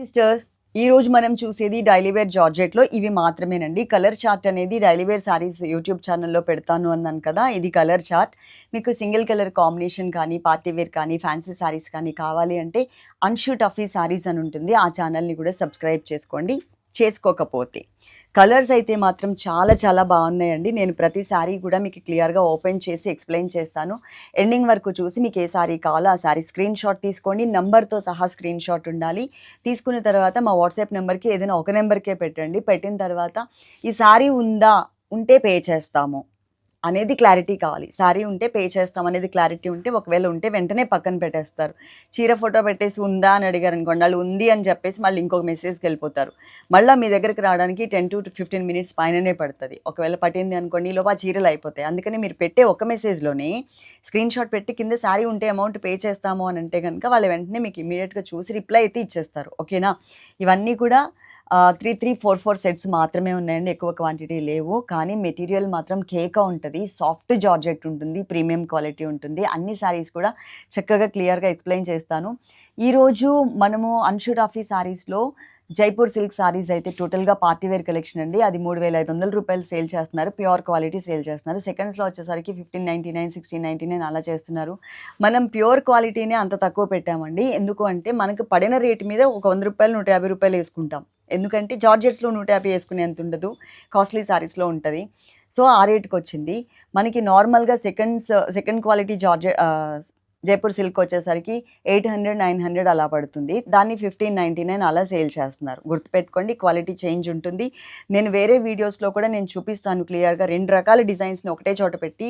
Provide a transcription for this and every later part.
Sister ఈ రోజు మనం చూసేది డైలీవేర్ జార్జెట్లో ఇవి మాత్రమేనండి. కలర్ చార్ట్ అనేది డైలీ వేర్ సారీస్ యూట్యూబ్ ఛానల్లో పెడతాను అన్నాను కదా ఇది కలర్ చార్ట్. మీకు సింగిల్ కలర్ కాంబినేషన్ కానీ పార్టీ వేర్ కానీ ఫ్యాన్సీ సారీస్ కానీ కావాలి అంటే అన్షూ టఫీ సారీస్ అని ఉంటుంది. ఆ ఛానల్ని కూడా సబ్స్క్రైబ్ చేసుకోండి. చేసుకోకపోతే. కలర్స్ అయితే మాత్రం చాలా చాలా బాగున్నాయండి. నేను ప్రతి సారీ కూడా మీకు క్లియర్గా ఓపెన్ చేసి ఎక్స్ప్లెయిన్ చేస్తాను. ఎండింగ్ వరకు చూసి మీకు ఏ సారీ కావాలో ఆ సారీ స్క్రీన్ షాట్ తీసుకోండి. నంబర్తో సహా స్క్రీన్ షాట్ ఉండాలి. తీసుకున్న తర్వాత మా వాట్సాప్ నెంబర్కి ఏదైనా ఒక నెంబర్కే పెట్టండి. పెట్టిన తర్వాత ఈ సారీ ఉందా? ఉంటే పే చేస్తాము. అనేది క్లారిటీ కావాలి. సారీ ఉంటే పే చేస్తాం అనేది క్లారిటీ ఉంటే ఒకవేళ ఉంటే వెంటనే పక్కన పెట్టేస్తారు. చీర ఫోటో పెట్టేసి ఉందా అని అడిగారు అనుకోండి వాళ్ళు ఉంది అని చెప్పేసి మళ్ళీ ఇంకొక మెసేజ్కి వెళ్ళిపోతారు. మళ్ళీ మీ దగ్గరికి రావడానికి టెన్ టు ఫిఫ్టీన్ మినిట్స్ పైననే పడుతుంది. ఒకవేళ పట్టింది అనుకోండి ఈలోపు ఆ చీరలు అయిపోతాయి. అందుకని మీరు పెట్టే ఒక మెసేజ్లోనే స్క్రీన్ షాట్ పెట్టి కింద శారీ ఉంటే అమౌంట్ పే చేస్తాము అని అంటే కనుక వాళ్ళు వెంటనే మీకు ఇమీడియట్గా చూసి రిప్లై అయితే ఇచ్చేస్తారు. ఓకేనా ఇవన్నీ కూడా three three four four sets మాత్రమే ఉన్నాయండి. ఎక్కువ క్వాంటిటీ లేవు. కానీ మెటీరియల్ మాత్రం కేకా ఉంటుంది. సాఫ్ట్ జార్జెట్ ఉంటుంది. ప్రీమియం క్వాలిటీ ఉంటుంది. అన్ని శారీస్ కూడా చక్కగా క్లియర్గా ఎక్స్ప్లెయిన్ చేస్తాను. ఈరోజు మనము అన్షూట్ ఆఫీ శారీస్లో జైపూర్ సిల్క్ సారీస్ అయితే టోటల్గా పార్టీ వేర్ కలెక్షన్ అండి. అది మూడు వేల ఐదు వందల రూపాయలు సేల్ చేస్తున్నారు. ప్యూర్ క్వాలిటీ సేల్ చేస్తున్నారు. సెకండ్స్లో వచ్చేసరికి fifteen ninety nine sixteen ninety nine అలా చేస్తున్నారు. మనం ప్యూర్ క్వాలిటీనే అంత తక్కువ పెట్టామండి. ఎందుకు అంటే మనకు పడిన రేటు మీద ఒక వంద రూపాయలు నూట యాభై రూపాయలు వేసుకుంటాం. ఎందుకంటే జార్జెట్స్లో నూట యాభై వేసుకునేంత ఉండదు కాస్ట్లీ శారీస్లో ఉంటుంది. సో ఆ రేట్కి వచ్చింది. మనకి నార్మల్గా seconds second quality georgette Jaipur silk వచ్చేసరికి ఎయిట్ హండ్రెడ్ నైన్ హండ్రెడ్ అలా పడుతుంది. దాన్ని ఫిఫ్టీన్ నైంటీ నైన్ అలా సేల్ చేస్తున్నారు. గుర్తుపెట్టుకోండి క్వాలిటీ చేంజ్ ఉంటుంది. నేను వేరే వీడియోస్లో కూడా నేను చూపిస్తాను క్లియర్గా. రెండు రకాల డిజైన్స్ని ఒకటే చోట పెట్టి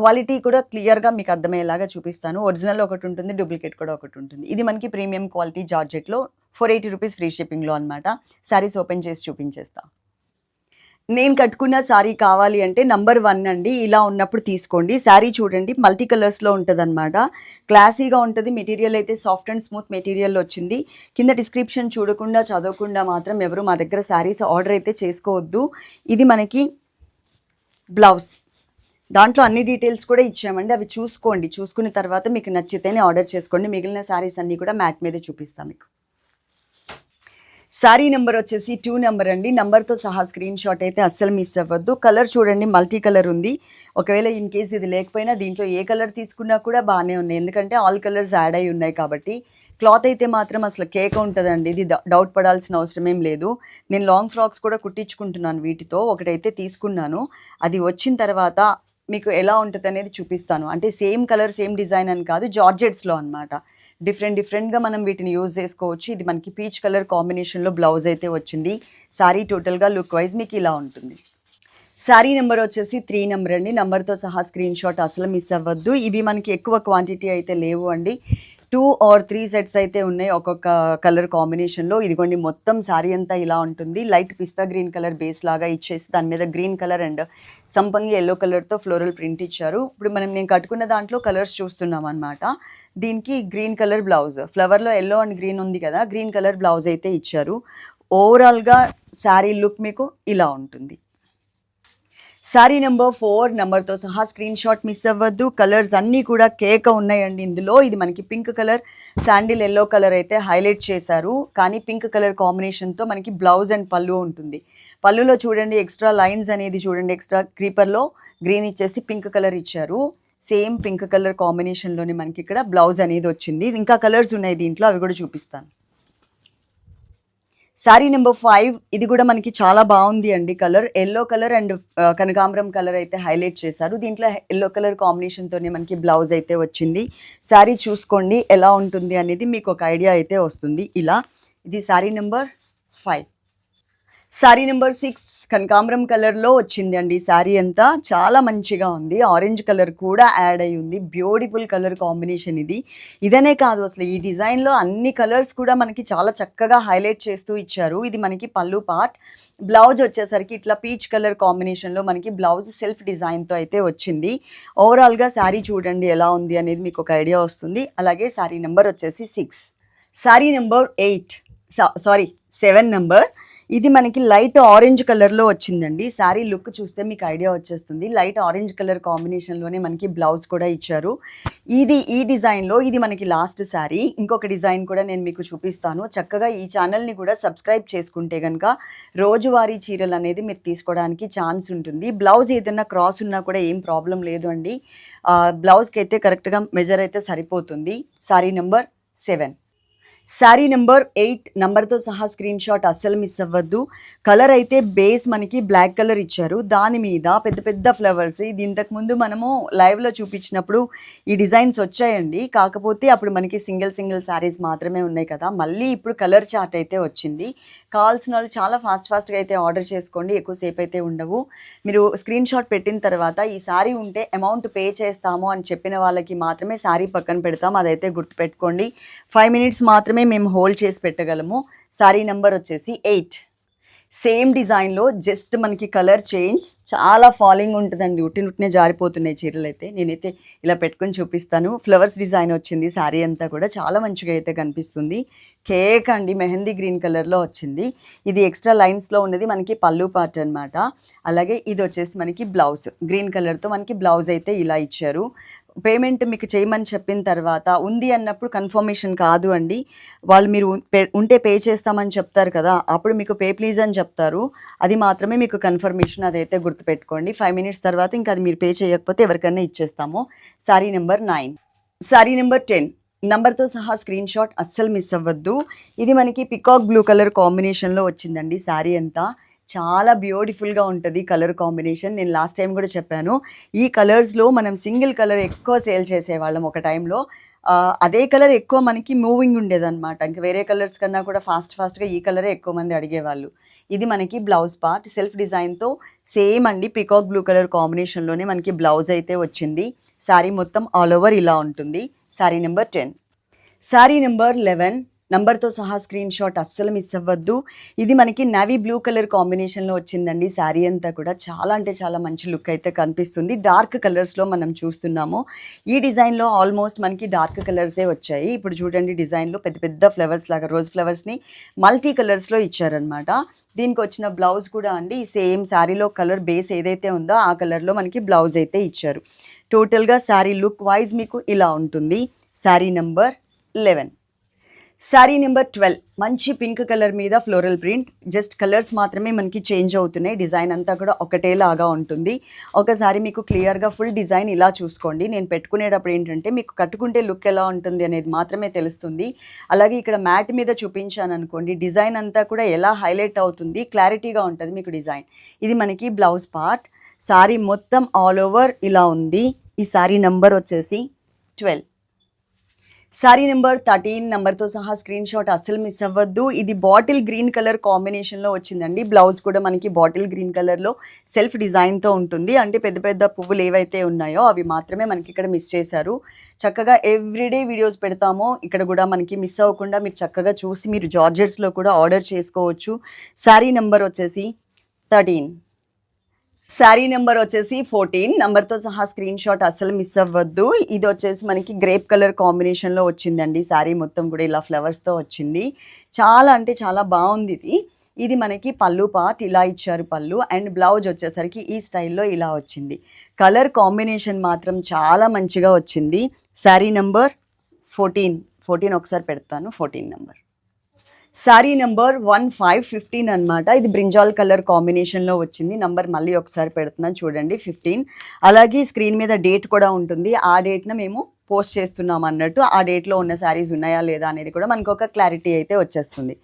క్వాలిటీ కూడా క్లియర్గా మీకు అర్థమయ్యేలాగా చూపిస్తాను. ఒరిజినల్ ఒకటి ఉంటుంది డూప్లికేట్ కూడా ఒకటి ఉంటుంది. ఇది మనకి ప్రీమియం క్వాలిటీ జార్జెట్లో ఫోర్ ఎయిటీ రూపీస్ ఫ్రీ షిప్పింగ్లో అనమాట శారీస్ ఓపెన్ చేసి చూపించేస్తా. నేను కట్టుకున్న శారీ కావాలి అంటే నంబర్ వన్ అండి. ఇలా ఉన్నప్పుడు తీసుకోండి. శారీ చూడండి మల్టీ కలర్స్లో ఉంటుంది అనమాట క్లాసీగా ఉంటుంది మెటీరియల్ అయితే సాఫ్ట్ అండ్ స్మూత్ మెటీరియల్ వచ్చింది. కింద డిస్క్రిప్షన్ చూడకుండా చదవకుండా మాత్రం ఎవరు మా దగ్గర శారీస్ ఆర్డర్ అయితే చేసుకోవద్దు. ఇది మనకి బ్లౌజ్. దాంట్లో అన్ని డీటెయిల్స్ కూడా ఇచ్చామండి. అవి చూసుకోండి. చూసుకున్న తర్వాత మీకు నచ్చితేనే ఆర్డర్ చేసుకోండి. మిగిలిన శారీస్ అన్నీ కూడా మ్యాట్ మీద చూపిస్తాం మీకు. సారీ నెంబర్ వచ్చేసి టూ నెంబర్ అండి. నెంబర్తో సహా స్క్రీన్ షాట్ అయితే అస్సలు మిస్ అవ్వద్దు. కలర్ చూడండి మల్టీ కలర్ ఉంది. ఒకవేళ ఇన్ కేస్ ఇది లేకపోయినా దీంట్లో ఏ కలర్ తీసుకున్నా కూడా బాగానే ఉన్నాయి. ఎందుకంటే ఆల్ కలర్స్ యాడ్ అయి ఉన్నాయి కాబట్టి. క్లాత్ అయితే మాత్రం అసలు కేక్ ఉంటుందండి. ఇది డౌట్ పడాల్సిన అవసరం ఏం లేదు. నేను లాంగ్ ఫ్రాక్స్ కూడా కుట్టించుకుంటున్నాను వీటితో. ఒకటైతే తీసుకున్నాను. అది వచ్చిన తర్వాత మీకు ఎలా ఉంటుంది అనేది చూపిస్తాను. అంటే సేమ్ కలర్ సేమ్ డిజైన్ అని కాదు జార్జెట్స్లో అనమాట డిఫరెంట్ డిఫరెంట్గా మనం వీటిని యూజ్ చేసుకోవచ్చు. ఇది మనకి పీచ్ కలర్ కాంబినేషన్లో బ్లౌజ్ అయితే వచ్చింది. శారీ టోటల్గా లుక్ వైజ్ మీకు ఇలా ఉంటుంది. శారీ నెంబర్ వచ్చేసి త్రీ నెంబర్ అండి. నెంబర్తో సహా స్క్రీన్ షాట్ అసలు మిస్ అవ్వద్దు. ఇవి మనకి ఎక్కువ క్వాంటిటీ అయితే లేవు అండి. టూ ఆర్ త్రీ సెట్స్ అయితే ఉన్నాయి ఒక్కొక్క కలర్ కాంబినేషన్లో. ఇదిగోండి మొత్తం శారీ అంతా ఇలా ఉంటుంది. Light pista green colour base లాగా ఇచ్చేసి దాని మీద గ్రీన్ కలర్ అండ్ సంపంగి ఎల్లో కలర్తో ఫ్లోరల్ ప్రింట్ ఇచ్చారు. ఇప్పుడు మనం నేను కట్టుకున్న దాంట్లో కలర్స్ చూస్తున్నాం అనమాట దీనికి గ్రీన్ కలర్ బ్లౌజ్ ఫ్లవర్లో ఎల్లో అండ్ గ్రీన్ ఉంది కదా గ్రీన్ కలర్ బ్లౌజ్ అయితే ఇచ్చారు. ఓవరాల్గా శారీ లుక్ మీకు ఇలా ఉంటుంది. శారీ నెంబర్ ఫోర్ నెంబర్తో సహా స్క్రీన్ షాట్ మిస్ అవ్వద్దు. కలర్స్ అన్నీ కూడా కేక ఉన్నాయండి ఇందులో. ఇది మనకి pink colour. Sandal yellow colour అయితే హైలైట్ చేశారు. కానీ పింక్ కలర్ కాంబినేషన్తో మనకి బ్లౌజ్ అండ్ పళ్ళు ఉంటుంది. పళ్ళులో చూడండి ఎక్స్ట్రా లైన్స్ అనేది చూడండి ఎక్స్ట్రా క్రీపర్లో గ్రీన్ ఇచ్చేసి పింక్ కలర్ ఇచ్చారు. సేమ్ పింక్ కలర్ కాంబినేషన్లోనే మనకి ఇక్కడ బ్లౌజ్ అనేది వచ్చింది. ఇంకా కలర్స్ ఉన్నాయి దీంట్లో అవి కూడా చూపిస్తాను. శారీ నెంబర్ ఫైవ్ ఇది కూడా మనకి చాలా బాగుంది అండి కలర్ ఎల్లో కలర్ అండ్ కనకాంబరం కలర్ అయితే హైలైట్ చేశారు. దీంట్లో ఎల్లో కలర్ కాంబినేషన్తోనే మనకి బ్లౌజ్ అయితే వచ్చింది. శారీ చూసుకోండి ఎలా ఉంటుంది అనేది మీకు ఒక ఐడియా అయితే వస్తుంది. ఇలా ఇది sari number five sari number six కనకాంబరం కలర్లో వచ్చింది అండి శారీ అంతా చాలా మంచిగా ఉంది. ఆరెంజ్ కలర్ కూడా యాడ్ అయి ఉంది. బ్యూటిఫుల్ కలర్ కాంబినేషన్ ఇది. ఇదనే కాదు అసలు. ఈ డిజైన్లో అన్ని కలర్స్ కూడా మనకి చాలా చక్కగా హైలైట్ చేస్తూ ఇచ్చారు. ఇది మనకి పళ్ళు పార్ట్. బ్లౌజ్ వచ్చేసరికి ఇట్లా పీచ్ కలర్ కాంబినేషన్లో మనకి బ్లౌజ్ సెల్ఫ్ డిజైన్తో అయితే వచ్చింది. ఓవరాల్గా శారీ చూడండి ఎలా ఉంది అనేది మీకు ఒక ఐడియా వస్తుంది. అలాగే శారీ నెంబర్ వచ్చేసి six. Sari number eight. Sorry seven number. ఇది మనకి లైట్ ఆరెంజ్ కలర్లో వచ్చిందండి. శారీ లుక్ చూస్తే మీకు ఐడియా వచ్చేస్తుంది. లైట్ ఆరెంజ్ కలర్ కాంబినేషన్లోనే మనకి బ్లౌజ్ కూడా ఇచ్చారు. ఇది ఈ డిజైన్లో ఇది మనకి లాస్ట్ శారీ ఇంకొక డిజైన్ కూడా నేను మీకు చూపిస్తాను. చక్కగా ఈ ఛానల్ని కూడా సబ్స్క్రైబ్ చేసుకుంటే కనుక రోజువారీ చీరలు అనేది మీరు తీసుకోవడానికి ఛాన్స్ ఉంటుంది. బ్లౌజ్ ఏదైనా క్రాస్ ఉన్నా కూడా ఏం ప్రాబ్లం లేదు అండి. బ్లౌజ్కి అయితే కరెక్ట్గా మెజర్ అయితే సరిపోతుంది. Sari number seven. Sari number eight నెంబర్తో సహా స్క్రీన్ షాట్ అస్సలు మిస్ అవ్వద్దు. కలర్ అయితే బేస్ మనకి బ్లాక్ కలర్ ఇచ్చారు. దాని మీద పెద్ద పెద్ద ఫ్లవర్స్ ఇది ఇంతకుముందు మనము లైవ్లో చూపించినప్పుడు ఈ డిజైన్స్ వచ్చాయండి. కాకపోతే అప్పుడు మనకి సింగిల్ సింగిల్ శారీస్ మాత్రమే ఉన్నాయి కదా. మళ్ళీ ఇప్పుడు కలర్ చార్ట్ అయితే వచ్చింది. కావాల్సిన వాళ్ళు చాలా ఫాస్ట్ ఫాస్ట్గా అయితే ఆర్డర్ చేసుకోండి. ఎక్కువసేపు అయితే ఉండవు. మీరు స్క్రీన్ షాట్ పెట్టిన తర్వాత ఈ శారీ ఉంటే అమౌంట్ పే చేస్తాము అని చెప్పిన వాళ్ళకి మాత్రమే శారీ పక్కన పెడతాం. అదైతే గుర్తుపెట్టుకోండి. ఫైవ్ మినిట్స్ మాత్రమే మేము హోల్డ్ చేసి పెట్టగలము. శారీ నెంబర్ వచ్చేసి ఎయిట్. సేమ్ డిజైన్లో జస్ట్ మనకి కలర్ చేంజ్. చాలా ఫాలింగ్ ఉంటుందండి. ఉట్టినుట్టినే జారిపోతున్నాయి చీరలు అయితే నేనైతే ఇలా పెట్టుకొని చూపిస్తాను. ఫ్లవర్స్ డిజైన్ వచ్చింది. శారీ అంతా కూడా చాలా మంచిగా అయితే కనిపిస్తుంది. కేక్ అండి. మెహందీ గ్రీన్ కలర్లో వచ్చింది. ఇది ఎక్స్ట్రా లైన్స్లో ఉన్నది. మనకి పళ్ళు పార్ట్ అనమాట అలాగే ఇది వచ్చేసి మనకి బ్లౌజ్. గ్రీన్ కలర్తో మనకి బ్లౌజ్ అయితే ఇలా ఇచ్చారు. పేమెంట్ మీకు చేయమని చెప్పిన తర్వాత ఉంది అన్నప్పుడు కన్ఫర్మేషన్ కాదు అండి. వాళ్ళు మీరు ఉంటే పే చేస్తామని చెప్తారు కదా అప్పుడు మీకు పే ప్లీజ్ అని చెప్తారు. అది మాత్రమే మీకు కన్ఫర్మేషన్ అదైతే గుర్తుపెట్టుకోండి. ఫైవ్ మినిట్స్ తర్వాత ఇంకా అది మీరు పే చేయకపోతే ఎవరికైనా ఇచ్చేస్తాము. Sari number nine. Sari number ten. నంబర్తో సహా స్క్రీన్ షాట్ అస్సలు మిస్ అవ్వద్దు. ఇది మనకి పికాక్ బ్లూ కలర్ కాంబినేషన్లో వచ్చిందండి శారీ అంతా. చాలా బ్యూటిఫుల్గా ఉంటుంది కలర్ కాంబినేషన్. నేను లాస్ట్ టైం కూడా చెప్పాను. ఈ కలర్స్లో మనం సింగిల్ కలర్ ఎక్కువ సేల్ చేసేవాళ్ళం ఒక టైంలో. అదే కలర్ ఎక్కువ మనకి మూవింగ్ ఉండేదన్నమాట. ఇంకా వేరే కలర్స్ కన్నా కూడా ఫాస్ట్ ఫాస్ట్గా ఈ కలరే ఎక్కువ మంది అడిగేవాళ్ళు. ఇది మనకి బ్లౌజ్ పార్ట్. సెల్ఫ్ డిజైన్తో సేమ్ అండి పికాక్ బ్లూ కలర్ కాంబినేషన్లోనే మనకి బ్లౌజ్ అయితే వచ్చింది. శారీ మొత్తం ఆల్ ఓవర్ ఇలా ఉంటుంది. Sari number ten. Sari number eleven. నంబర్తో సహా స్క్రీన్ షాట్ అస్సలు మిస్ అవ్వద్దు. ఇది మనకి నవీ బ్లూ కలర్ కాంబినేషన్లో వచ్చిందండి. శారీ అంతా కూడా చాలా అంటే చాలా మంచి లుక్ అయితే కనిపిస్తుంది. డార్క్ కలర్స్లో మనం చూస్తున్నాము. ఈ డిజైన్లో ఆల్మోస్ట్ మనకి డార్క్ కలర్సే వచ్చాయి. ఇప్పుడు చూడండి డిజైన్లో పెద్ద పెద్ద ఫ్లవర్స్ లాగా రోజ్ ఫ్లవర్స్ని మల్టీ కలర్స్లో ఇచ్చారనమాట దీనికి వచ్చిన బ్లౌజ్ కూడా అండి సేమ్ శారీలో కలర్ బేస్ ఏదైతే ఉందో ఆ కలర్లో మనకి బ్లౌజ్ అయితే ఇచ్చారు. టోటల్గా శారీ లుక్ వైజ్ మీకు ఇలా ఉంటుంది. Sari number eleven sari number twelve మంచి పింక్ కలర్ మీద ఫ్లోరల్ ప్రింట్ జస్ట్ కలర్స్ మాత్రమే మనకి చేంజ్ అవుతున్నాయి. డిజైన్ అంతా కూడా ఒకటేలాగా ఉంటుంది. ఒకసారి మీకు క్లియర్గా ఫుల్ డిజైన్ ఇలా చూసుకోండి. నేను పెట్టుకునేటప్పుడు ఏంటంటే మీకు కట్టుకుంటే లుక్ ఎలా ఉంటుంది అనేది మాత్రమే తెలుస్తుంది. అలాగే ఇక్కడ మ్యాట్ మీద చూపించాను అనుకోండి. డిజైన్ అంతా కూడా ఎలా హైలైట్ అవుతుంది? క్లారిటీగా ఉంటుంది మీకు డిజైన్ ఇది మనకి బ్లౌజ్ పార్ట్ శారీ మొత్తం ఆల్ ఓవర్ ఇలా ఉంది. ఈ శారీ నంబర్ వచ్చేసి ట్వెల్వ్ సారీ నెంబర్ థర్టీన్ నెంబర్తో సహా స్క్రీన్ షాట్ అస్సలు మిస్ అవ్వద్దు. ఇది బాటిల్ గ్రీన్ కలర్ కాంబినేషన్లో వచ్చిందండి. బ్లౌజ్ కూడా మనకి బాటిల్ గ్రీన్ కలర్లో సెల్ఫ్ డిజైన్తో ఉంటుంది. అంటే పెద్ద పెద్ద పువ్వులు ఏవైతే ఉన్నాయో అవి మాత్రమే మనకి ఇక్కడ మిస్ చేశారు. చక్కగా ఎవ్రీడే వీడియోస్ పెడతామో. ఇక్కడ కూడా మనకి మిస్ అవ్వకుండా మీరు చక్కగా చూసి మీరు జార్జెట్స్లో కూడా ఆర్డర్ చేసుకోవచ్చు. శారీ నెంబర్ వచ్చేసి థర్టీన్. శారీ నెంబర్ వచ్చేసి ఫోర్టీన్. నెంబర్తో సహా స్క్రీన్ షాట్ అస్సలు మిస్ అవ్వద్దు. ఇది వచ్చేసి మనకి గ్రేప్ కలర్ కాంబినేషన్లో వచ్చిందండి. శారీ మొత్తం కూడా ఇలా ఫ్లవర్స్తో వచ్చింది. చాలా అంటే చాలా బాగుంది ఇది. ఇది మనకి పళ్ళు పార్ట్ ఇలా ఇచ్చారు పళ్ళు. అండ్ బ్లౌజ్ వచ్చేసరికి ఈ స్టైల్లో ఇలా వచ్చింది. కలర్ కాంబినేషన్ మాత్రం చాలా మంచిగా వచ్చింది. Sari number fourteen. ఫోర్టీన్ ఒకసారి పెడతాను. Fourteen number. Sari number one five fifteen అనమాట ఇది బ్రింజాల్ కలర్ కాంబినేషన్లో వచ్చింది. నంబర్ మళ్ళీ ఒకసారి పెడుతున్నాను. చూడండి ఫిఫ్టీన్ అలాగే స్క్రీన్ మీద డేట్ కూడా ఉంటుంది. ఆ డేట్న మేము పోస్ట్ చేస్తున్నాం అన్నట్టు. ఆ డేట్లో ఉన్న శారీస్ ఉన్నాయా లేదా అనేది కూడా మనకు ఒక క్లారిటీ అయితే వచ్చేస్తుంది.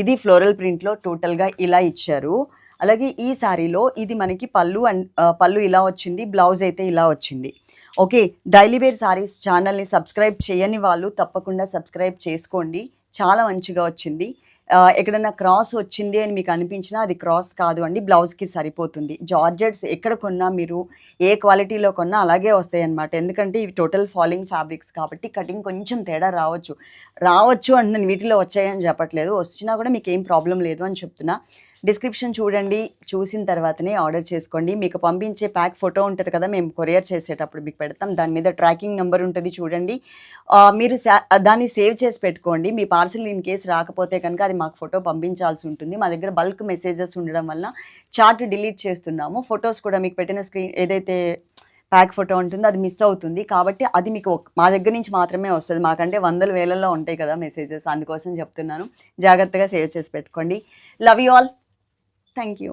ఇది ఫ్లోరల్ ప్రింట్లో టోటల్గా ఇలా ఇచ్చారు. అలాగే ఈ శారీలో ఇది మనకి పళ్ళు అండ్ పళ్ళు ఇలా వచ్చింది. బ్లౌజ్ అయితే ఇలా వచ్చింది. ఓకే డైలీ వేర్ శారీస్ ఛానల్ని సబ్స్క్రైబ్ చేయని వాళ్ళు తప్పకుండా సబ్స్క్రైబ్ చేసుకోండి. చాలా మంచిగా వచ్చింది. ఎక్కడన్నా క్రాస్ వచ్చింది అని మీకు అనిపించినా అది క్రాస్ కాదు అండి. బ్లౌజ్కి సరిపోతుంది. జార్జెట్స్ ఎక్కడ కొన్నా మీరు ఏ క్వాలిటీలో కొన్నా అలాగే వస్తాయి అన్నమాట ఎందుకంటే ఇవి టోటల్ ఫాలింగ్ ఫ్యాబ్రిక్స్ కాబట్టి కటింగ్ కొంచెం తేడా రావచ్చు. రావచ్చు అంటే నేను వీటిలో వచ్చాయని చెప్పట్లేదు. వచ్చినా కూడా మీకు ఏం ప్రాబ్లం లేదు అని చెప్తున్నా. డిస్క్రిప్షన్ చూడండి చూసిన తర్వాతనే ఆర్డర్ చేసుకోండి. మీకు పంపించే ప్యాక్ ఫోటో ఉంటుంది కదా మేము కొరియర్ చేసేటప్పుడు మీకు పెడతాం. దాని మీద ట్రాకింగ్ నెంబర్ ఉంటుంది చూడండి. మీరు సా- దాన్ని సేవ్ చేసి పెట్టుకోండి. మీ పార్సిల్ ఇన్ కేస్ రాకపోతే కనుక అది మాకు ఫోటో పంపించాల్సి ఉంటుంది. మా దగ్గర బల్క్ మెసేజెస్ ఉండడం వల్ల చార్ట్ డిలీట్ చేస్తున్నాము. ఫొటోస్ కూడా మీకు పెట్టిన స్క్రీన్ ఏదైతే ప్యాక్ ఫోటో ఉంటుందో అది మిస్ అవుతుంది. కాబట్టి అది మీకు మా దగ్గర నుంచి మాత్రమే వస్తుంది. మాకంటే వందల వేలల్లో ఉంటాయి కదా మెసేజెస్ అందుకోసం చెప్తున్నాను. జాగ్రత్తగా సేవ్ చేసి పెట్టుకోండి. Love you all thank you